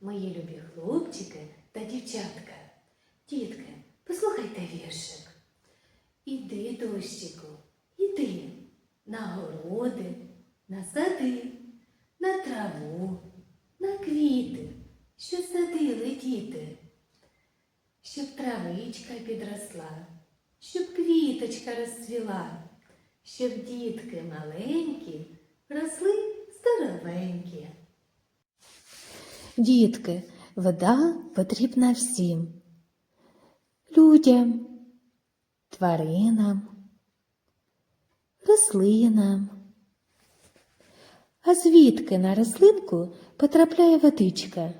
мої любі хлопчики та дівчатка. Дітки, послухайте віршик. Іди, дощику, іди на городи, на сади, на траву, на квіти, що садили діти, щоб травичка підросла, щоб квіточка розцвіла, щоб дітки маленькі росли здоровенькі. Дітки, вода потрібна всім. Людям, тваринам, рослинам. А звідки на рослинку потрапляє водичка?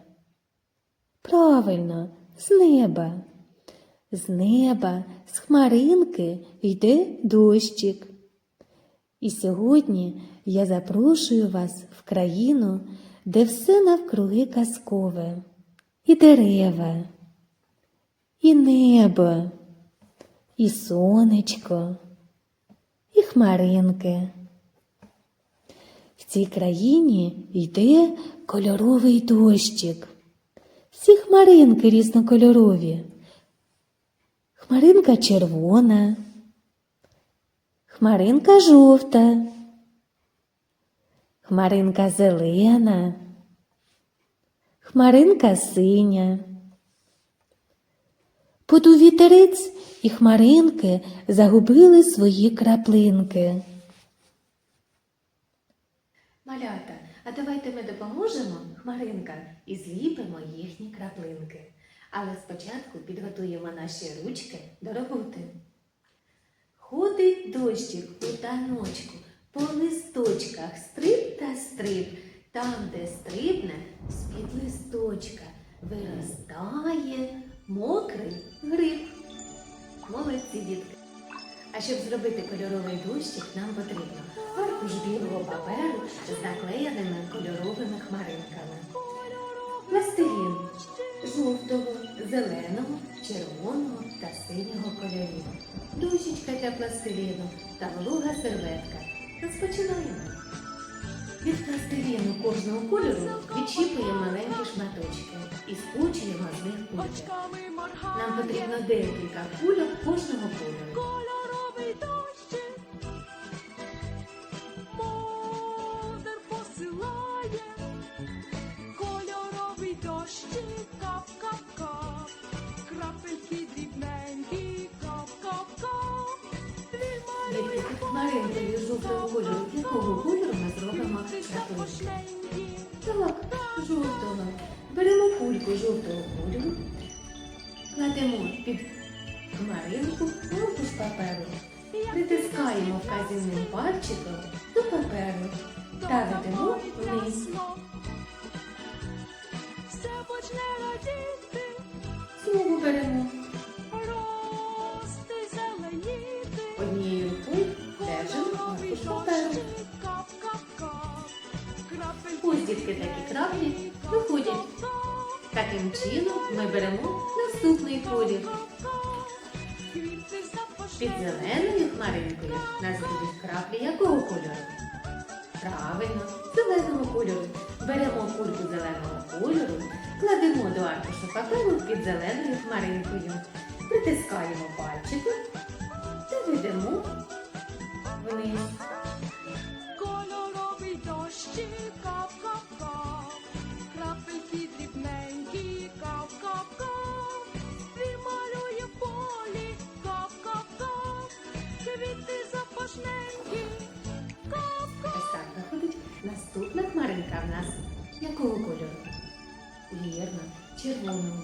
Правильно, з неба. З неба, з хмаринки йде дощик. І сьогодні я запрошую вас в країну, де все навкруги казкове, і дерева, і небо, і сонечко, і хмаринки. В цій країні йде кольоровий дощик. Всі хмаринки різнокольорові. Хмаринка червона, хмаринка жовта, хмаринка зелена, хмаринка синя. Подув вітерець і хмаринки загубили свої краплинки. Малята, а давайте ми допоможемо хмаринкам і зліпимо їхні краплинки. Але спочатку підготуємо наші ручки до роботи. Ходить дощик у таночку, по листочках стрип та стрип, там, де стрибне, з-під листочка виростає мокрий гриб. Молодці дітки. А щоб зробити кольоровий дощик, нам потрібно аркуш білого паперу з наклеєними кольоровими хмаринками. Пластилін жовтого, зеленого, червоного та синього кольорів. Дощечка для пластиліну та волога серветка. Розпочинаємо. Від пластиліну кожного кольору відчіпуємо маленькі шматочки і скучуємо з них кульки. Нам потрібно декілька кульок кожного кольору. Дітки, хмаринкою жовтого кольору. Якого кольору ми зробимо краплинки? Так, жовтого. Беремо кульку жовтого кольору, кладемо під хмаринку аркуш паперу, притискаємо вказівним пальчиком до паперу та ведемо вниз. Знову беремо однією рукою. Ось такі краплі виходять. Таким чином ми беремо наступний колір. Під зеленою хмаринкою нас будуть краплі якого кольору? Правильно, зеленого кольору. Беремо кульку зеленого кольору, кладемо до аркушу паперу під зеленою хмаринкою, притискаємо пальчиком та ведемо вниз. Кольоровий дощик, кап-кап-кап, крапельки дрібненькі, кап-кап-кап, Він в полі, кап-кап-кап, квіти запашненькі, кап-кап. Ось так виходить наступна хмаринка в нас. Якого кольору? Вірно, червоного.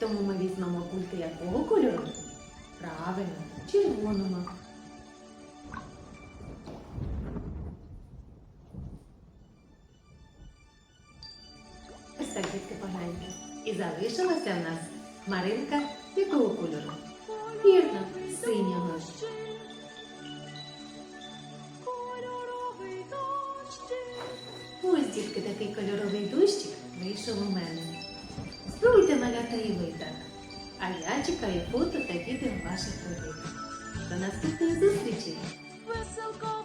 Тому ми візьмемо кульки якого кольору? Правильно, червоного. Так, погляньте. І залишилася в нас хмаринка якого кольору? Вірно, синього. Ось дітки такий кольоровий дощик вийшов у мене. Спробуйте малята і ви так. А я чекаю фото та відео ваших робіт. До наступної зустрічі! Веселка